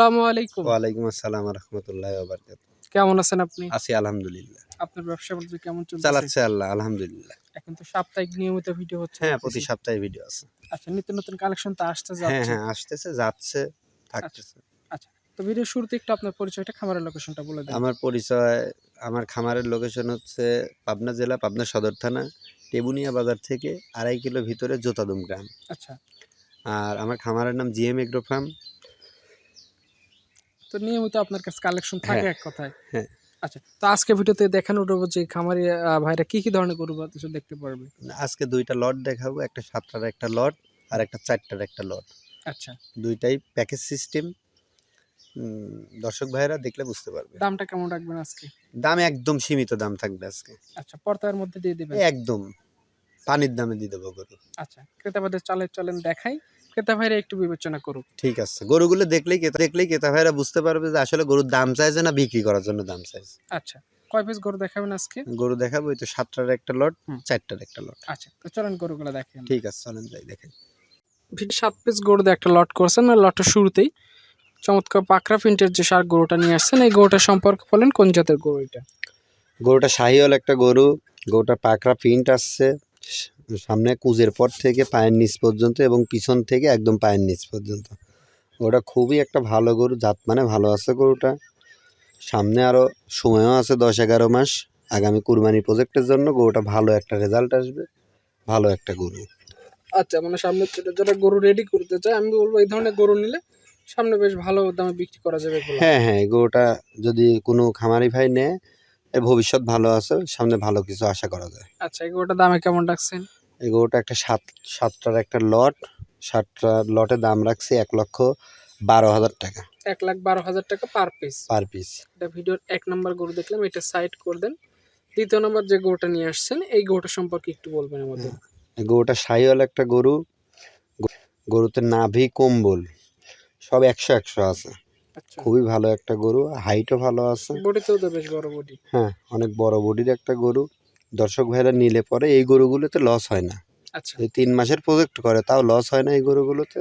আসসালামু আলাইকুম। ওয়ালাইকুম আসসালাম রহমতুল্লাহ কেমন আছেন আপনি? আছি আলহামদুলিল্লাহ। আপনার ব্যবসা বাণিজ্য কেমন চলছে? চালাচ্ছে আল্লাহ আলহামদুলিল্লাহ। এখন তো সাপ্তাহিক নিয়মিত ভিডিও হচ্ছে হ্যাঁ প্রতি। সপ্তাহে ভিডিও আছে। আচ্ছা নিত্য নতুন কালেকশন তো আসতে হ্যাঁ যাচ্ছে। হ্যাঁ আসতেছে যাচ্ছে থাকতেছে। তো ভিডিও শুরুতে একটু আপনার পরিচয়টা খামারের লোকেশনটা বলে দেন। আমার পরিচয় আমার খামারের লোকেশন হচ্ছে পাবনা জেলা পাবনা সদর থানা টেবুনিয়া বাজার থেকে আড়াই কিলো ভিতরে জোতাদুম গ্রাম। আচ্ছা। আর আমার খামারের নাম জিএম এগ্রো ফার্ম। তো নিয়মিত আপনার কাছে কালেকশন থাকে হ্যাঁ, এক কথায়। হ্যাঁ। আচ্ছা তো আজকে ভিডিওতে দেখানো উঠবো যে খামারি ভাইরা কি কি ধরনের গরু বাচ্চা দেখতে পারবে? আজকে দুইটা লট দেখাবো একটা সাতটার একটা লট আর একটা চারটার একটা লট আচ্ছা। দুইটাই প্যাকেজ সিস্টেম দর্শক ভাইরা দেখলে বুঝতে পারবে। দামটা কেমন রাখবেন আজকে? দাম একদম সীমিত দাম থাকবে আজকে। আচ্ছা পর্দার মধ্যে দিয়ে দিবেন? একদম। পানির দামে দিয়ে দেবো গরু। আচ্ছা ক্রেতাবাদের চালের চলেন দেখাই। ক্রেতা ভাইরা একটু বিবেচনা করুক। ঠিক আছে। গরুগুলো দেখলেই ক্রেতা দেখলেই ক্রেতা ভাইরা বুঝতে পারবে যে আসলে গরুর দাম চাইছে না বিক্রি করার জন্য দাম চাইছে। আচ্ছা কয় পিস গরু দেখাবেন আজকে? গরু দেখাবো এই তো সাতটার একটা লট চারটার একটা লট আচ্ছা তো চলেন গরুগুলো দেখেন। ঠিক আছে চলেন যাই দেখেন সাত পিস গরু দিয়ে একটা লট করছেন লটের শুরুতেই। চমৎকার পাকড়া প্রিন্টের যে সার গরুটা নিয়ে আসছেন এই গরুটা সম্পর্কে বলেন কোন জাতের গরু এটা? গরুটা শাহিওয়াল একটা গরু গরুটা পাকড়া প্রিন্ট আসছে সামনে কুজের পর থেকে পায়ের নিচ পর্যন্ত এবং পিছন থেকে একদম পায়ের নিচ পর্যন্ত। ওটা খুবই একটা ভালো গরু জাত মানে ভালো আছে গরুটা। সামনে আরও সময়ও আছে দশ এগারো মাস। আগামী কুরবানি প্রজেক্টের জন্য গরুটা ভালো একটা রেজাল্ট আসবে ভালো একটা গরু। আচ্ছা মানে সামনে যারা গরু রেডি করতে চায় আমি বলব এই ধরনের গরু নিলে সামনে বেশ ভালো দামে বিক্রি করা যাবে হ্যাঁ হ্যাঁ গরুটা যদি কোনো খামারি ভাই নেয় এর ভবিষ্যৎ ভালো আছে সামনে ভালো কিছু আশা করা যায়। আচ্ছা এই গরুটা দামে কেমন রাখছেন? এই গরুটা একটা সাত সাতটার একটা লট সাতটা লটের দাম রাখছি এক লক্ষ বারো হাজার টাকা। এক লাখ বারো হাজার টাকা পার পিস। Per piece. এটা ভিডিওর এক নম্বর গরু দেখলাম এটা সাইড করে দেন। দ্বিতীয় নম্বর যে গরুটা নিয়ে আসছেন এই গরুটা সম্পর্কে একটু বলবেন আমাদের। এই গরুটা সাইওয়াল একটা গরু গরুতে নাভি কম্বল সব একশো একশো আছে। খুবই ভালো একটা গরু হাইটও ভালো আছে। বডিতেও তো বেশ বড় বডি। হ্যাঁ অনেক বড় বডির একটা গরু। দর্শক ভাইরা নিলে পরে এই গরুগুলোতে লস হয় না। আচ্ছা। এই তিন মাসের প্রজেক্ট করে তাও লস হয় না এই গরুগুলোতে।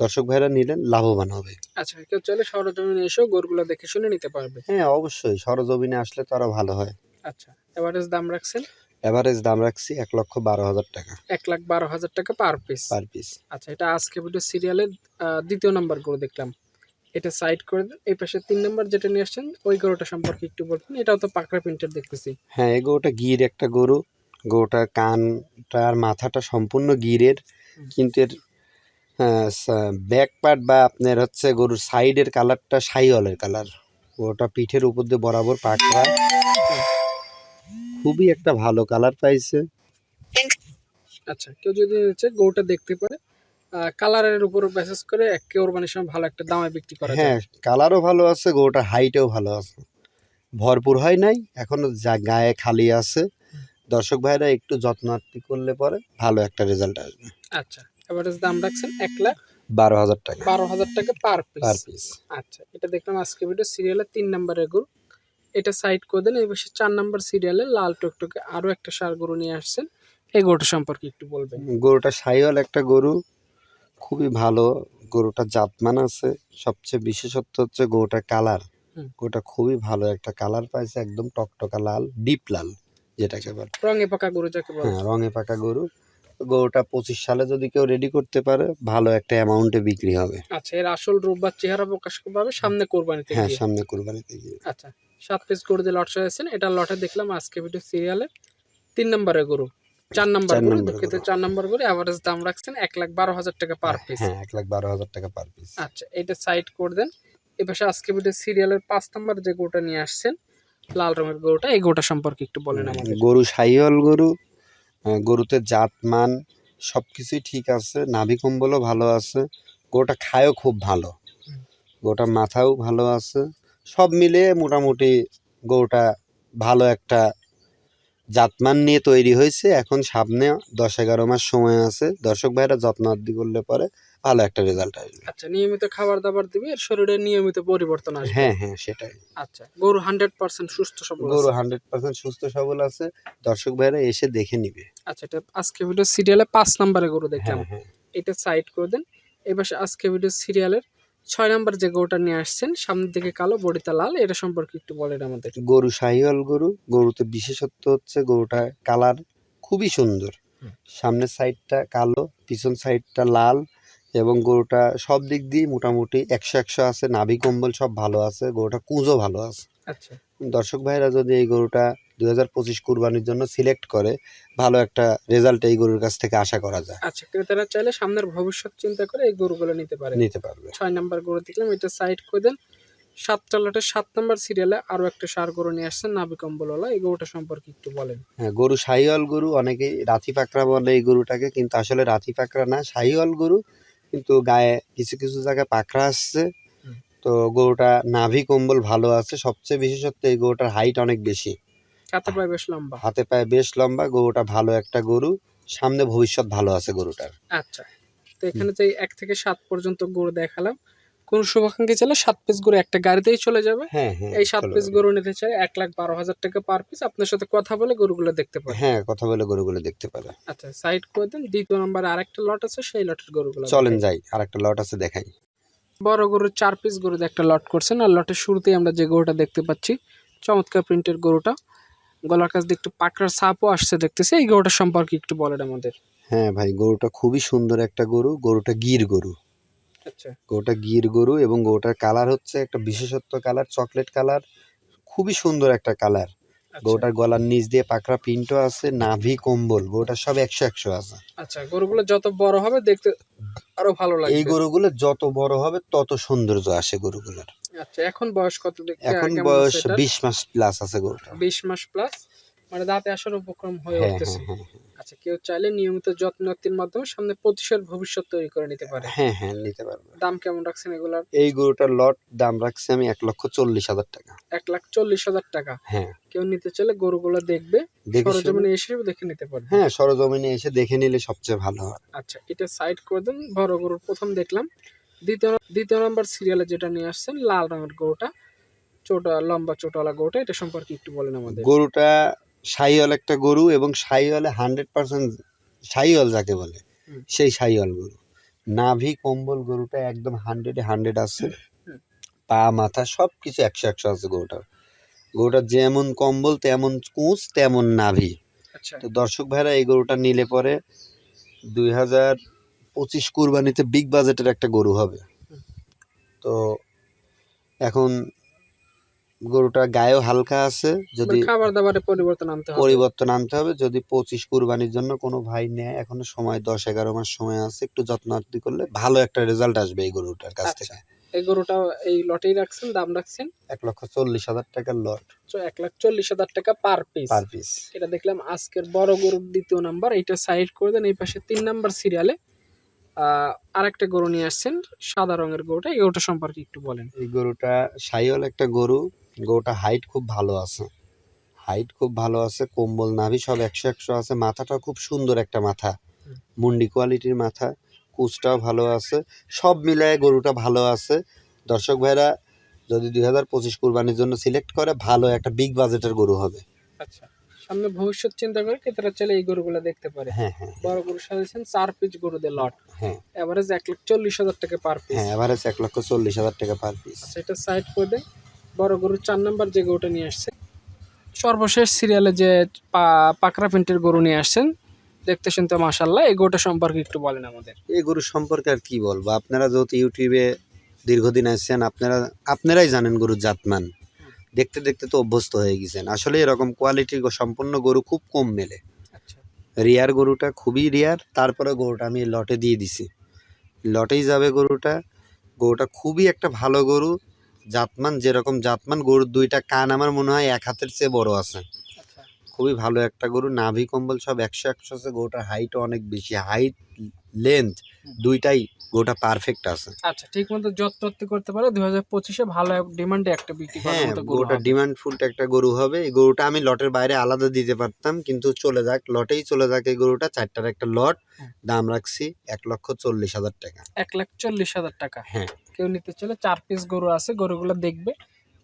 দর্শক ভাইরা নিলেন লাভবান হবে। আচ্ছা কেউ চাইলে সরজমিনে এসেও গরুগুলো দেখে শুনে নিতে পারবে। হ্যাঁ অবশ্যই। সরজমিনে আসলে তো আরও ভালো হয়। আচ্ছা এভারেজ দাম রাখছেন? এভারেজ দাম রাখছি এক লক্ষ বারো হাজার টাকা। এক লাখ বারো হাজার টাকা পার পিস পার পিস আচ্ছা এটা আজকে ভিডিও সিরিয়ালের দ্বিতীয় নাম্বার গরু দেখলাম। এটা সাইড করে দেন। এই পাশে তিন নাম্বার যেটা নিয়ে আসছেন ওই গরুটা সম্পর্কে একটু বলবেন। এটাও তো পাকড়া প্রিন্টের দেখতেছি। হ্যাঁ এই গরুটা গির একটা গরু। গরুটার কানটা আর মাথাটা সম্পূর্ণ গিরের। কিন্তু এর ব্যাক পার্ট বা আপনার হচ্ছে গরুর সাইডের কালারটা সাইওয়ালের কালার ওটা পিঠের উপর দিয়ে বরাবর পাকড়া। খুবই একটা ভালো কালার পাইছে। আচ্ছা কেউ যদি হচ্ছে গরুটা দেখতে পারে। কালারের উপর মেসেজ করে এক কোরবানির সময় ভালো একটা দামে বিক্রি করা হ্যাঁ কালারও ভালো আছে গরুটার হাইটেও ভালো আছে। ভরপুর হয় নাই এখনও যা গায়ে খালি আছে। দর্শক ভাইরা একটু যত্নার্থী করলে পরে ভালো একটা রেজাল্ট আসবে। আচ্ছা এভারেজ দাম রাখছেন এক লাখ বারো হাজার টাকা। বারো হাজার টাকা পার পার পিস পিস আচ্ছা এটা দেখলাম আজকে ভিডিও সিরিয়ালের তিন নাম্বারের গরু। এটা সাইড করে দেন এই পাশে চার নাম্বার সিরিয়ালে লাল টকটকে আরও একটা সার গরু নিয়ে আসছেন। এই গরুটা সম্পর্কে একটু বলবেন। গরুটা সাইওয়াল একটা গরু খুবই ভালো গরুটা জাতমান আছে। সবচেয়ে বিশেষত্ব হচ্ছে গরুটার কালার। গরুটা খুবই ভালো একটা কালার পাইছে একদম টকটকা লাল ডিপ লাল যেটাকে বলে। রঙে পাকা গরু যাকে বলে। হ্যাঁ রঙে পাকা গরু। গরুটা পঁচিশ সালে যদি কেউ রেডি করতে পারে ভালো একটা অ্যামাউন্টে বিক্রি হবে। আচ্ছা এর আসল রূপ বা চেহারা প্রকাশ পাবে সামনে কোরবানিতে হ্যাঁ সামনে কুরবানিতে গিয়ে। আচ্ছা সাত পিস গরু দিয়ে লট সাজাচ্ছেন এটা লটে দেখলাম আজকে ভিডিও সিরিয়ালে তিন নম্বরের গরু। চার নাম্বার গরু দুঃখিত চার নাম্বার গরু অ্যাভারেজ দাম রাখছেন এক লাখ বারো হাজার টাকা পার পিস হ্যাঁ এক লাখ বারো হাজার টাকা পার পিস আচ্ছা এটা সাইড করে দেন। এপাশে আজকে ভিডিও সিরিয়ালের পাঁচ নাম্বার যে গরুটা নিয়ে আসছেন লাল রঙের গরুটা এই গরুটা সম্পর্কে একটু বলেন আমাদের। গরু সাইহল গরু গরুতে জাত মান সব কিছুই ঠিক আছে নাভি কম্বলও ভালো আছে গরুটা খায়ও খুব ভালো হুম। গরুটার মাথাও ভালো আছে সব মিলে মোটামুটি গরুটা ভালো একটা জাতমান নিয়ে তৈরি হয়েছে। এখন সামনে দশ এগারো মাস সময় আছে। দর্শক ভাইরা যত্নার্থী করলে পরে ভালো একটা রেজাল্ট আসবে। আচ্ছা নিয়মিত খাবার দাবার দিবে এর শরীরে নিয়মিত পরিবর্তন আসবে। হ্যাঁ হ্যাঁ সেটাই। আচ্ছা গরু হান্ড্রেড পার্সেন্ট সুস্থ সবল গরু হান্ড্রেড পার্সেন্ট সুস্থ সবল আছে। দর্শক ভাইরা এসে দেখে নিবে। আচ্ছা এটা আজকে ভিডিও সিরিয়ালে পাঁচ নাম্বারে গরু দেখলাম। হ্যাঁ হ্যাঁ। এটা সাইড করে দেন। এবার আজকে ভিডিও সিরিয়ালের ছয় নাম্বার যে গরুটা নিয়ে আসছেন সামনের দিকে কালো বডিটা লাল এটা সম্পর্কে একটু বলেন আমাদের। গরু শাহিওয়াল গরু গরুতে বিশেষত্ব হচ্ছে গরুটা কালার খুবই সুন্দর। সামনের সাইডটা কালো পিছন সাইডটা লাল এবং গরুটা সব দিক দিয়ে মোটামুটি একশো একশো আছে নাভি কম্বল সব ভালো আছে গরুটা কুঁজও ভালো আছে। আচ্ছা। দর্শক ভাইরা যদি এই গরুটা দুই হাজার পঁচিশ কুরবানির জন্য সিলেক্ট করে ভালো একটা রেজাল্ট এই গরুর কাছ থেকে আশা করা যায়। আচ্ছা ক্রেতারা চাইলে সামনের ভবিষ্যৎ চিন্তা করে এই গরুগুলো নিতে পারে। নিতে পারবে। ছয় নাম্বার গরু দেখলাম এটা সাইড করে দেন? সাতটা লটের সাত নাম্বার সিরিয়ালে আরও একটা সার গরু নিয়ে আসছেন নাবি কম্বলওয়ালা এই গরুটা সম্পর্কে একটু বলেন। হ্যাঁ গরু শাহিওয়াল গরু অনেকেই রাথি পাকড়া বলে এই গরুটাকে কিন্তু আসলে রাথি পাকড়া না শাহিওয়াল গরু কিন্তু গায়ে কিছু কিছু জায়গায় পাকড়া আসছে। তো গরুটা নাভি কম্বল ভালো আছে সবচেয়ে বিশেষত্ব এই গরুটার হাইট অনেক বেশি। হাতে পায়ে বেশ লম্বা। হাতে পায়ে বেশ লম্বা গরুটা ভালো একটা গরু সামনে ভবিষ্যৎ ভালো আছে গরুটার। আচ্ছা তো এখানে যে এক থেকে সাত পর্যন্ত গরু দেখালাম। কোন শুভাকাঙ্ক্ষী চাইলে সাত পিস গরু একটা গাড়িতেই চলে যাবে। হ্যাঁ হ্যাঁ এই সাত পিস গরু নিতে চাই এক লাখ বারো হাজার টাকা পার পিস আপনার সাথে কথা বলে গরুগুলো দেখতে পারেন হ্যাঁ কথা বলে গরুগুলো দেখতে পারে আচ্ছা সাইড করে দেন। দ্বিতীয় নম্বরে আরেকটা লট আছে সেই লটের গরুগুলো চলেন। যাই আর একটা লট আছে দেখাই। বড় গরুর চার পিস গরু একটা লট করছেন। আর লটের শুরুতেই আমরা যে গরুটা দেখতে পাচ্ছি চমৎকার প্রিন্টের গরুটা। গলার কাছ দিয়ে একটু পাকড়ার সাপও আসছে দেখতেছি। এই গরুটা সম্পর্কে একটু বলেন আমাদের। হ্যাঁ ভাই গরুটা খুবই সুন্দর একটা গরু। গরুটা গির গরু। আচ্ছা। গরুটা গির গরু এবং গরুটার কালার হচ্ছে একটা বিশেষত্ব কালার চকলেট কালার খুবই সুন্দর একটা কালার। গরুটার গলার নিচ দিয়ে পাকড়া প্রিন্টও আছে নাভি কম্বল গরুটা সব একশো একশো আছে। আচ্ছা গরুগুলো যত বড় হবে দেখতে আরও ভালো লাগে এই গরুগুলো যত বড় হবে তত সৌন্দর্য আসে গরুগুলোর। আচ্ছা এখন বয়স কত এখন বয়স? বিশ মাস প্লাস আছে গরুটা বিশ মাস প্লাস মানে দাঁতে আসার উপক্রম হয়ে হ্যাঁ উঠতেছে। হ্যাঁ হ্যাঁ। আচ্ছা কেউ চাইলে নিয়মিত যত্নতির মাধ্যমে সামনে পঁচিশের ভবিষ্যৎ তৈরি করে নিতে পারে। হ্যাঁ হ্যাঁ নিতে পারবে। দাম কেমন রাখছেন এগুলার? এই গরুটার লট দাম রাখছি আমি এক লক্ষ চল্লিশ হাজার টাকা। এক লাখ চল্লিশ হাজার টাকা? হ্যাঁ। কেউ নিতে চাইলে গরুগুলো দেখবে সরজমিনে এসে দেখে নিতে পারবে। হ্যাঁ সরজমিনে এসে দেখে নিলে সবচেয়ে ভালো হয়। আচ্ছা এটা সাইড করে দেন বড় গরুর প্রথম দেখলাম। দ্বিতীয় দ্বিতীয় নম্বর সিরিয়ালে যেটা নিয়ে আসছেন লাল রঙের গরুটা চোটা লম্বা চোটালা গরুটা এটা সম্পর্কে একটু বলেন আমাদের। গরুটা সাইওয়াল একটা গরু এবং সাইওয়ালে হান্ড্রেড পার্সেন্ট সাইওয়াল যাকে বলে সেই সাইওয়াল গরু। নাভি কম্বল গরুটা একদম হান্ড্রেডে হান্ড্রেড আছে। পা মাথা সব কিছু একশো একশো আছে গরুটার। গরুটার যেমন কম্বল তেমন কুঁচ তেমন নাভি। আচ্ছা। তো দর্শক ভাইরা এই গরুটা নিলে পরে দুই হাজার পঁচিশ কুরবানিতে বিগ বাজেটের একটা গরু হবে। তো এখন গরুটা গায়েও হালকা আছে যদি মানে খাবার দাবারে পরিবর্তন আনতে হবে। পরিবর্তন আনতে হবে যদি পঁচিশ কুরবানির জন্য কোনো ভাই নেয় এখনও সময় দশ এগারো মাস সময় আছে একটু যত্ন আত্তি করলে ভালো একটা রেজাল্ট আসবে এই গরুটার কাছ আচ্ছা। থেকে। এই গরুটা এই লটেই রাখছেন দাম রাখছেন? এক লক্ষ চল্লিশ হাজার টাকার লট। তো এক লাখ চল্লিশ হাজার টাকা পার পিস পার পিস এটা দেখলাম আজকের বড় গরুর দ্বিতীয় নাম্বার এটা সাইড করে দেন এই পাশে তিন নাম্বার সিরিয়ালে আরেকটা গরু নিয়ে আসছেন সাদা রঙের গরুটা এই গরুটা সম্পর্কে একটু বলেন। এই গরুটা সাইওয়াল একটা গরু গরুটা হাইট খুব ভালো আছে। হাইট খুব ভালো আছে কম্বল নাভি সব একশো একশো আছে। মাথাটা খুব সুন্দর একটা মাথা। মুন্ডি কোয়ালিটির মাথা কুচটাও ভালো আছে। সব মিলায় গরুটা ভালো আছে। দর্শক ভাইরা যদি দুই হাজার পঁচিশ কুরবানির জন্য সিলেক্ট করে ভালো একটা বিগ বাজেটের গরু হবে। আচ্ছা সামনে ভবিষ্যৎ চিন্তা করে ক্রেতারা চাইলে এই গরুগুলো দেখতে পারে। হ্যাঁ হ্যাঁ বড় গরু সাজাইছেন চার পিস গরুদের লট হ্যাঁ। এভারেজ এক লাখ চল্লিশ হাজার টাকা পার পিস হ্যাঁ এভারেজ এক লক্ষ চল্লিশ হাজার টাকা পার পিস সেটা সাইড করে দেন। বড় গরুর চার নাম্বার যে গরুটা নিয়ে আসছে। সর্বশেষ সিরিয়ালে যে পা- পাকড়া প্রিন্টের গরু নিয়ে আসছেন দেখতে শুনতে মাসাল্লাহ এই গরুটা সম্পর্কে একটু বলেন আমাদের। এই গরু সম্পর্কে আর কি বলব? আপনারা যেহেতু ইউটিউবে দীর্ঘদিন আসছেন আপনারা আপনারাই জানেন গরুর জাতমান। দেখতে দেখতে তো অভ্যস্ত হয়ে গেছেন। আসলে এরকম কোয়ালিটির সম্পূর্ণ গরু খুব কম মেলে। আচ্ছা। রিয়ার গরুটা খুবই রিয়ার তারপরে গরুটা আমি লটে দিয়ে দিছি। লটেই যাবে গরুটা। গরুটা খুবই একটা ভালো গরু জাতমান যেরকম জাতমান গরুর দুইটা কান আমার মনে হয় এক হাতের চেয়ে বড় আছে। আচ্ছা। খুবই ভালো একটা গরু নাভি কম্বল সব একশো একশো আছে গরুটার হাইটও অনেক বেশি। হাইট লেন্থ দুইটাই গরুটা পারফেক্ট আছে। আচ্ছা ঠিক মতো যত্ন করতে পারে। দুই হাজার পঁচিশে ভালো ডিমান্ডে একটা বিক্রি হ্যাঁ হবে। ডিমান্ড ফুলটা একটা গরু হবে। এই গরুটা আমি লটের বাইরে আলাদা দিতে পারতাম কিন্তু চলে যাক লটেই চলে যাক এই গরুটা। চারটার একটা লট দাম রাখছি এক লক্ষ চল্লিশ হাজার টাকা। এক লাখ চল্লিশ হাজার টাকা। হ্যাঁ। কেউ নিতে চলে চার পিস গরু আছে গরুগুলো দেখবে।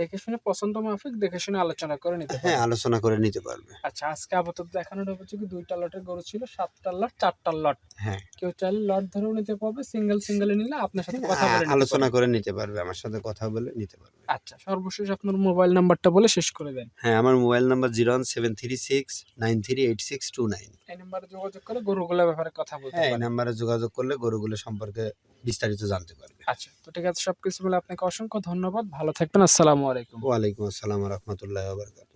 দেখে শুনে পছন্দ মাফিক দেখে শুনে আলোচনা করে নিতে হ্যাঁ আলোচনা করে নিতে পারবে। আচ্ছা আজকে আপাতত দেখানোর উপযোগী দুইটা লটের গরু ছিল সাতটা লট চারটা লট। হ্যাঁ। কেউ চাইলে লট ধরেও নিতে পারবে সিঙ্গেল সিঙ্গেলে নিলে আপনার সাথে কথা বলে নিতে আলোচনা। করে নিতে পারবে আমার সাথে কথা বলে নিতে পারবে। আচ্ছা সর্বশেষ আপনার মোবাইল নাম্বারটা বলে শেষ করে দেন। হ্যাঁ আমার mobile number zero one seven three six nine three eight six two nine. এই নাম্বারে যোগাযোগ করে গরুগুলোর ব্যাপারে কথা বলতে হ্যাঁ এই নাম্বারে যোগাযোগ করলে গরুগুলো সম্পর্কে বিস্তারিত জানতে পারবে। আচ্ছা তো ঠিক আছে সবকিছু বলে আপনাকে অসংখ্য ধন্যবাদ ভালো থাকবেন আসসালামু আলাইকুম। ওয়ালাইকুম আসসালাম রহমতুল্লাহ বারকাত